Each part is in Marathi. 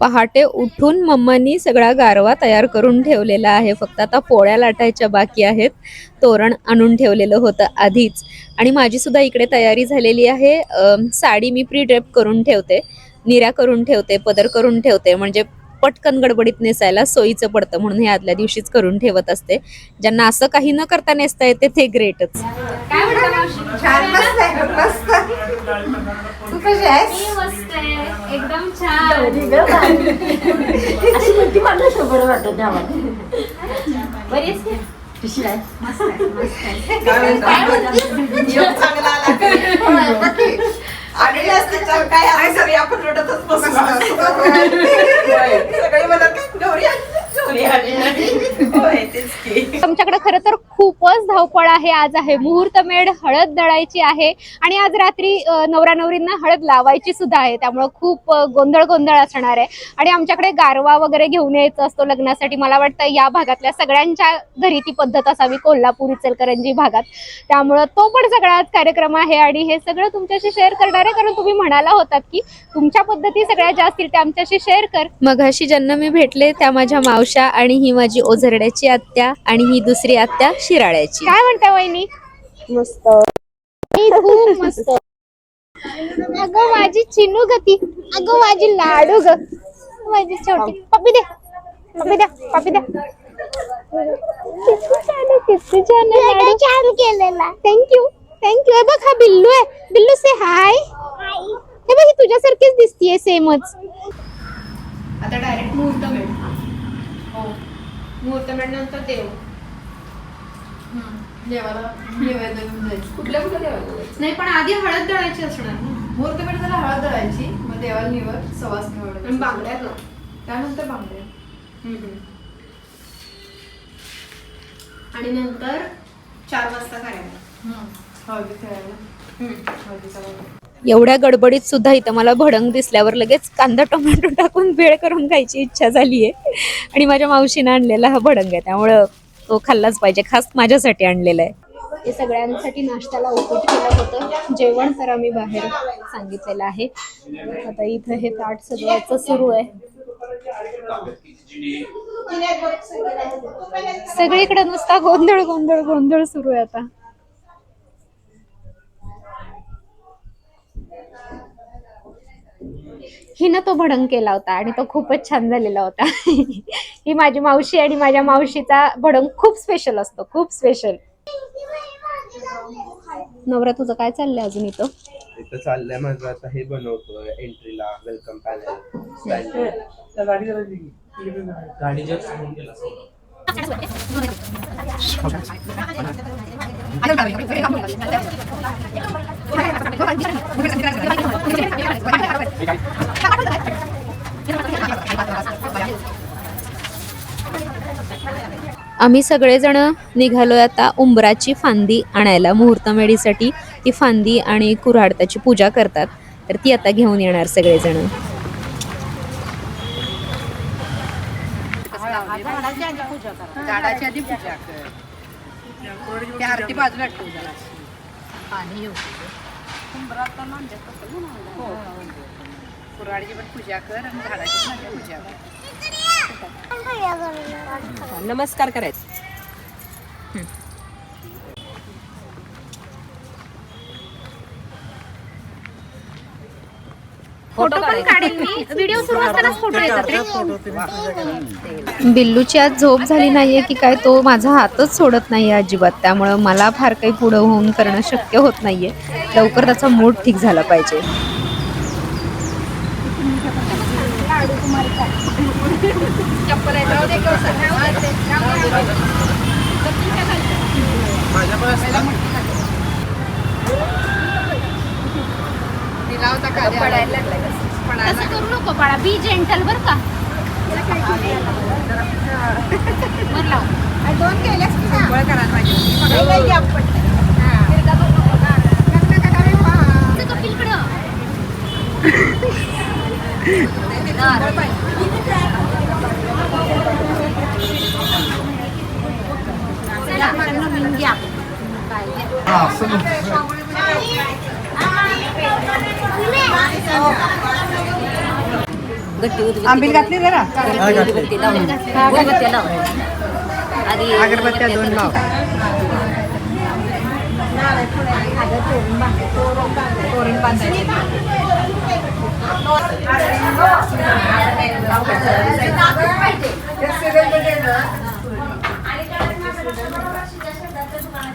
पहाटे उठून मम्मानी सगळा गारवा तयार करून ठेवलेला आहे. फक्त आता पोळ्या लाटायच्या बाकी आहेत. तोरण आणून ठेवलेलं होतं आधीच. आणि माझी सुद्धा इकडे तयारी झालेली आहे. साडी मी प्री ड्रेप करून ठेवते. निऱ्या करून ठेवते पदर करून ठेवते. म्हणजे पटकन गडबडीत नेसायला सोयीचं पडतं म्हणून हे आदल्या दिवशीच करून ठेवत असते. ज्यांना असं काही न करता नेसता येते ते ग्रेटच तू कशी आहेस? मस्त आहे. एकदम छान. अशी म्हणती मला असं बरं वाटत. बरीच कशी आहे? काय चांगला आला का? होय, बाकी. आलेली असते तर काय आहे? सगळी आपण रडतच. सगळी म्हणत काय गौरी गौरी आली. होय, तेच की. आमच्याकडे खरं तर खूपच धावपळ आहे. आज आहे मुहूर्त मेढ हळद दळायची आहे. आणि आज रात्री नवरा नवरींना हळद लावायची सुद्धा आहे. त्यामुळं खूप गोंधळ गोंधळ असणार आहे. आणि आमच्याकडे गारवा वगैरे घेऊन यायचं असतो लग्नासाठी. मला वाटतं या भागातल्या सगळ्यांच्या घरी ती पद्धत असावी. कोल्हापूर इचलकरंजी भागात. त्यामुळं तो पण सगळा आज कार्यक्रम आहे. आणि हे सगळं तुमच्याशी शेअर करणार आहे. कारण तुम्ही म्हणाला होतात की तुमच्या पद्धती सगळ्या ज्या असतील त्या आमच्याशी शेअर कर. मघाशी ज्यांना मी भेटले त्या माझ्या मावशा आणि ही माझी ओझरड्याची आत्या आणि ही दुसरी आत्या शिराळ्याची. काय म्हणता वहिनी? मस्त. खूप मस्त. अगं माझी चिनू गती अगं माझी लाडू ग. माझी छोटी पप्पी दे. पप्पी द्या पप्पी द्या किती छान आहे किती छान आहे लाडू. छान केलेला थँक्यू थँक्यू हे बघ हा बिल्लू आहे. बिल्लू से हाय हे बघ ही तुझ्यासारखीच दिसतीये सेमच आता डायरेक्ट मुहूर्त मेळ हो. मुहूर्त मेळ नंतर देव देवाला निवेदन घेऊन जायचं कुठल्या कुठल्या देवाला जायचं नाही पण आधी हळद दळायची असणार. ना मुहूर्त त्याला हळद दळायची मग देवाला निवड सवास आणि निवड बांगड्या ना त्यानंतर बांगड्या. आणि नंतर चार वाजता करायला. हळदी खेळायला. हळदीचा बांगडा. एवढ्या गडबडीत सुद्धा इथं मला भडंग दिसल्यावर लगेच कांदा टोमॅटो टाकून भेळ करून खायची इच्छा झाली आहे आणि माझ्या मावशीनं आणलेला हा भडंग आहे. त्यामुळं तो खाल्लाच पाहिजे. खास माझ्यासाठी आणलेला आहे. हे सगळ्यांसाठी नाश्त्याला उपीट केलं होतं. जेवण तर आम्ही बाहेर सांगितलेलं आहे. आता इथं हे ताट सजवायचं सुरू आहे. सगळीकडे नुसता गोंधळ गोंधळ गोंधळ सुरू आहे आता. हिनं तो भडंग केला होता आणि तो खूपच छान झालेला होता. ही माझी मावशी आणि माझ्या मावशीचा भडंग खूप स्पेशल असतो खूप स्पेशल नवरा तुझं काय चाललंय अजून इथं? इथं चाललंय माझं आता हे बनवतो एंट्रीला वेलकम पॅनल गाडी आम्ही सगळेजण निघालोय आता उंबराची फांदी आणायला. मुहूर्तमेढीसाठी ती फांदी आणि कुऱ्हाड त्याची पूजा करतात. तर ती आता घेऊन येणार सगळेजण. झाडाची आधी पूजा कर त्या आरती बाजूला ठेव जरा पाणी येऊ हो. पण पूजा कर आणि झाडाची पण पूजा कर. नमस्कार करायचं. फोटो पण काढेल मी. व्हिडिओ सुरू असतानाच फोटो येतात रे. बिल्लूची आज झोप झाली नाहीये की काय? तो माझा हातच सोडत नाहीये अजिबात. त्यामुळं मला फार काही पुढं होऊन करणं शक्य होत नाहीये. लवकर त्याचा मूड ठीक झाला पाहिजे. दिला होता का पडायला तसं करू नको बाळा बी जेंटल बर का. वर लाव. दोन केल्यास की करायला पाहिजे. हा. पाहिजे. चला, घ्या. आंबील घातली जरा? गट्टी उदबत्ती लावून उदबत्ती लावून आधी अगरबत्त्या दोन लाव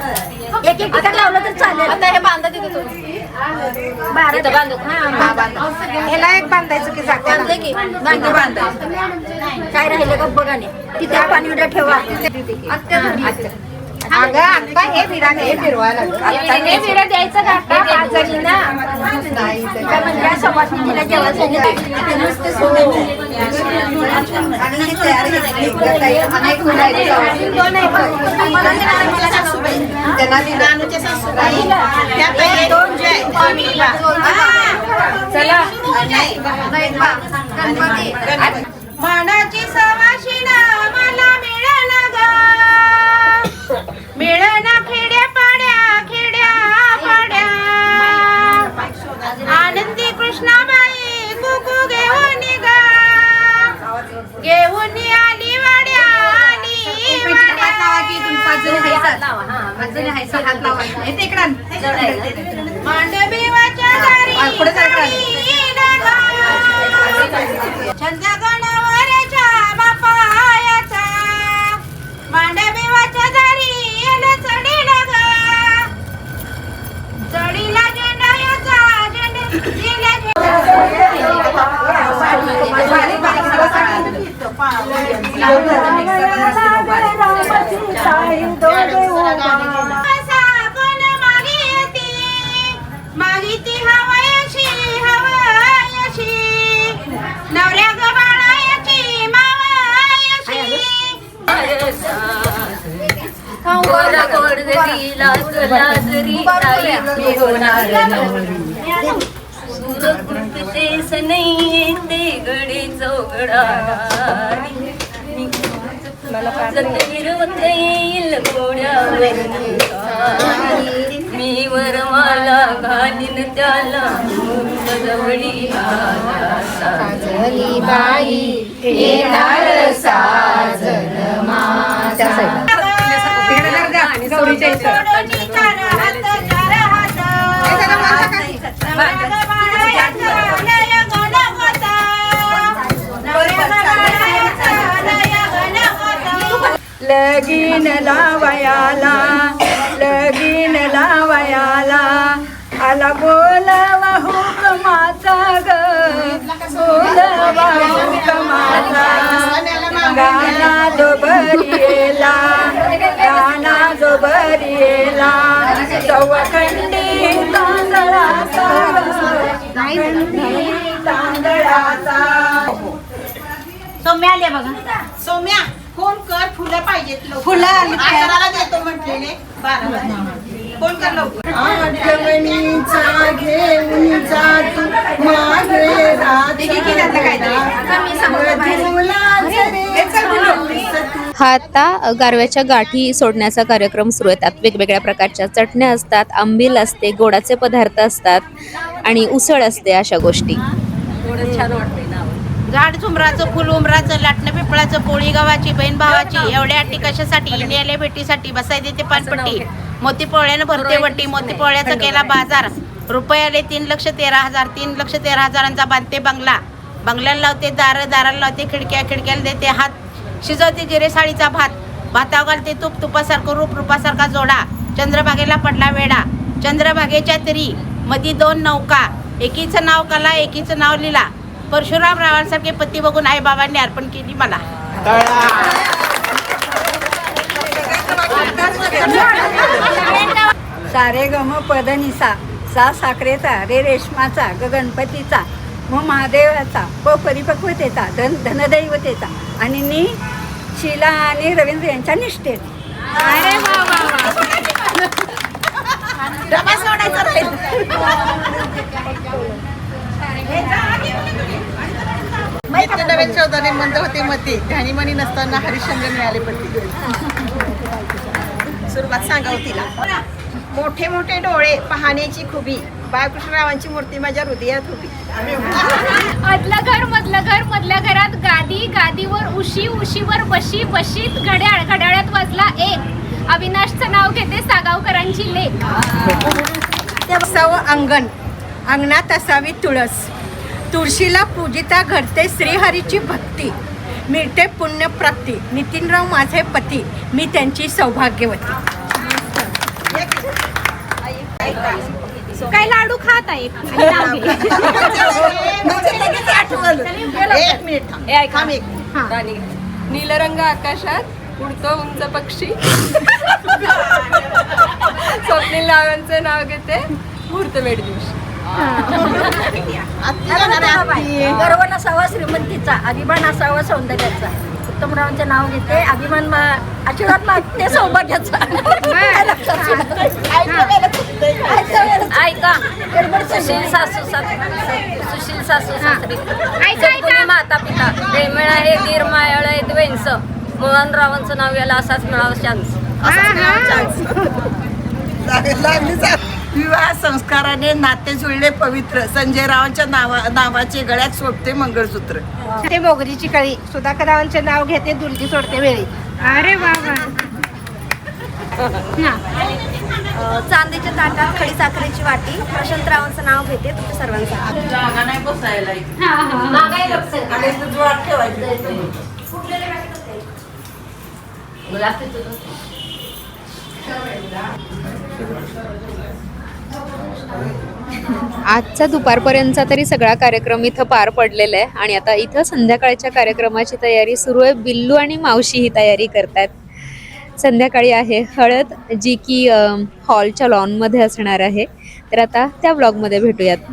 एक एक ठिकाण लावलं तर चालेल. आता हे बांधा तिथे तुम्ही. तिथं बांधू. हा बांधा. ह्याला एक बांधायचं की जाते बांधले की बांधले बांधा. काय राहिले का बघा नाही तिथे पाणी उड्या ठेवा. अगं आता हे विराट हे हे द्यायचं का हे पाच जणी ना म्हणजे तिला ही मुलं. चला मानाची मिळन ग मिळन खेड्या पाड्या खेड्या पाड्या. आनंदी कृष्णाबाई कुकू घेऊन गा घेऊन आली वाड्या आली मांडवीवाच्या दारी चंद्रगणावरच्या वर गोडदरीला ताई मी होणार नवरी. सनई ते गडे चौघडा येईल घोड्यावर मी वरमाला घालीन त्याला जवळी बाई येणार गौरीच्या लगीन लावयाला लगीन लावयाला आला बोलावा हुकमाचा ग. बोलावा हुकमाचा. गाना जो बरियेला चौखंडी तांदळाचा तांदळाचा सौम्या फोन कर फुलं पाहिजेत फुलं आकाराला देतो म्हटलेले. बारा वाजता. आठवणीचा घेऊन जातो मागे हा आता गारव्याच्या गाठी सोडण्याचा कार्यक्रम सुरू आहे त्यात वेगवेगळ्या प्रकारच्या चटण्या असतात आंबील असते गोडाचे पदार्थ असतात आणि उसळ असते अशा गोष्टी. छान वाटते ना झाड झुमराचं फुल उमराचं लाटणं पिपळाचं पोळी गावाची बहीण भावाची एवढ्या अटी कशासाठी? इंडियाला भेटीसाठी बसाय देते पानपट्टी. मोती पोळ्यानं भरते वट्टी मोती पोळ्याचा केला बाजार. रुपयाले तीन लक्ष तेरा हजार तीन लक्ष तेरा हजारांचा बांधते बंगला. बंगल्याला लावते दार दाराला लावते खिडक्या खिडक्याला देते हात. शिजवते जिरे साडीचा भात. भातावर घालते तूप तुपासारखं रूप रूपासारखा जोडा. चंद्रभागेला पडला वेडा चंद्रभागेच्या तरी मधी दोन नौका. एकीचं नाव कला एकीचं नाव लिला. परशुराम रावांसारखे पती बघून आई बाबांनी अर्पण केली मला. सारे गम पदनिसा सा साखरेचा रे रेशमाचा ग गणपतीचा म महादेवाचा प परिपक्वतेचा धन धनदैवतेचा आणि नि शिला आणि रवींद्र यांच्या निष्ठेने डबा सोडायचा राहील नवे चौदाने मंद होते मते ध्यानीमणी नसताना हरिश्चंद्र मिळाले पती. सुरुवात सांगाव तिला. मोठे मोठे डोळे पाहण्याची खुबी. बाळकृष्णरावांची मूर्ती माझ्या हृदयात होती. मधलं घर मधलं घर मधल्या घरात गादी गादीवर उशी उशीवर बशी बशीत घड्याळ घड्याळात वाजला एक. अविनाशचं नाव घेते सागावकरांची लेख. सव अंगण. अंगणात असावी तुळस. तुळशीला पूजिता घडते श्रीहरीची भक्ती. मिळते पुण्यप्राप्ती. नितीनराव माझे पती. मी त्यांची सौभाग्यवती. काय लाडू खात आहे. एक मिनिट नीलरंग आकाशात उडतो उंच पक्षी. स्वप्नील नावांचं नाव घेते. मुहूर्तमेढ दिवशी. गर्व नसावा श्रीमंतीचा. अभिमान असावा सौंदर्याचा. उत्तमरावांचे नाव घेते. अभिमान मा- आशीर्वाद मागते सौभाग्याचा. ऐका. सुशील सासू सास- सुशील सासू सासरे. माता पिता प्रेमळ आहे धीर मायाळ आहे द्वेंस. मोहनरावांचं नाव याला असाच मिळावं चान्स लाग- लागली जा. विवाह संस्काराने नाते जुळले पवित्र. संजय रावांच्या नावा नावाचे गळ्यात सोडते मंगळसूत्र. ते मोगरीची कळी. सुधाकररावांचे नाव घेते दुलगी सोडते वेळी. अरे वा वा. हा. चांदीच्या ताटात खडी साखरेची वाटी. प्रशांतरावांचं नाव घेते तुमच्या सर्वांचं. जागा नाही बसायला. हा, हा, हा. ठेवायचं. आजचा दुपारपर्यंतचा तरी सगळा कार्यक्रम इथं पार पडलेला आहे. आणि आता इथं संध्याकाळच्या कार्यक्रमाची तयारी सुरू आहे. बिल्लू आणि मावशी ही तयारी करतात. संध्याकाळी आहे हळद जी की हॉलच्या लॉनमध्ये असणार आहे. तर आता त्या ब्लॉगमध्ये भेटूयात.